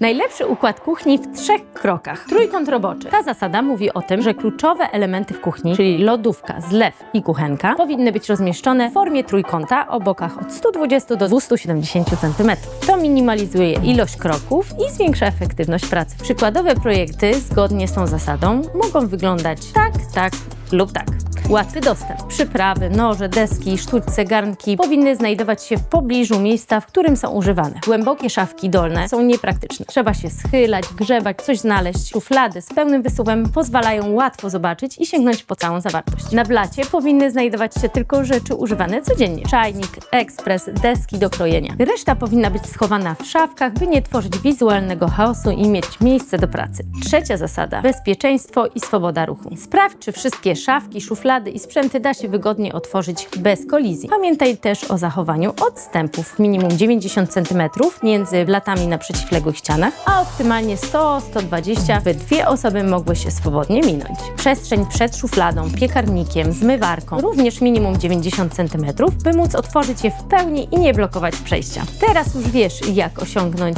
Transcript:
Najlepszy układ kuchni w trzech krokach. Trójkąt roboczy. Ta zasada mówi o tym, że kluczowe elementy w kuchni, czyli lodówka, zlew i kuchenka, powinny być rozmieszczone w formie trójkąta o bokach od 120 do 270 cm. To minimalizuje ilość kroków i zwiększa efektywność pracy. Przykładowe projekty zgodnie z tą zasadą mogą wyglądać tak, tak lub tak. Łatwy dostęp. Przyprawy, noże, deski, sztućce, garnki powinny znajdować się w pobliżu miejsca, w którym są używane. Głębokie szafki dolne są niepraktyczne. Trzeba się schylać, grzebać, coś znaleźć. Szuflady z pełnym wysuwem pozwalają łatwo zobaczyć i sięgnąć po całą zawartość. Na blacie powinny znajdować się tylko rzeczy używane codziennie. Czajnik, ekspres, deski do krojenia. Reszta powinna być schowana w szafkach, by nie tworzyć wizualnego chaosu i mieć miejsce do pracy. Trzecia zasada. Bezpieczeństwo i swoboda ruchu. Sprawdź, czy wszystkie szafki, szuflady i sprzęty da się wygodnie otworzyć bez kolizji. Pamiętaj też o zachowaniu odstępów minimum 90 cm między blatami na przeciwległych ścianach, a optymalnie 100-120, by dwie osoby mogły się swobodnie minąć. Przestrzeń przed szufladą, piekarnikiem, zmywarką, również minimum 90 cm, by móc otworzyć je w pełni i nie blokować przejścia. Teraz już wiesz, jak osiągnąć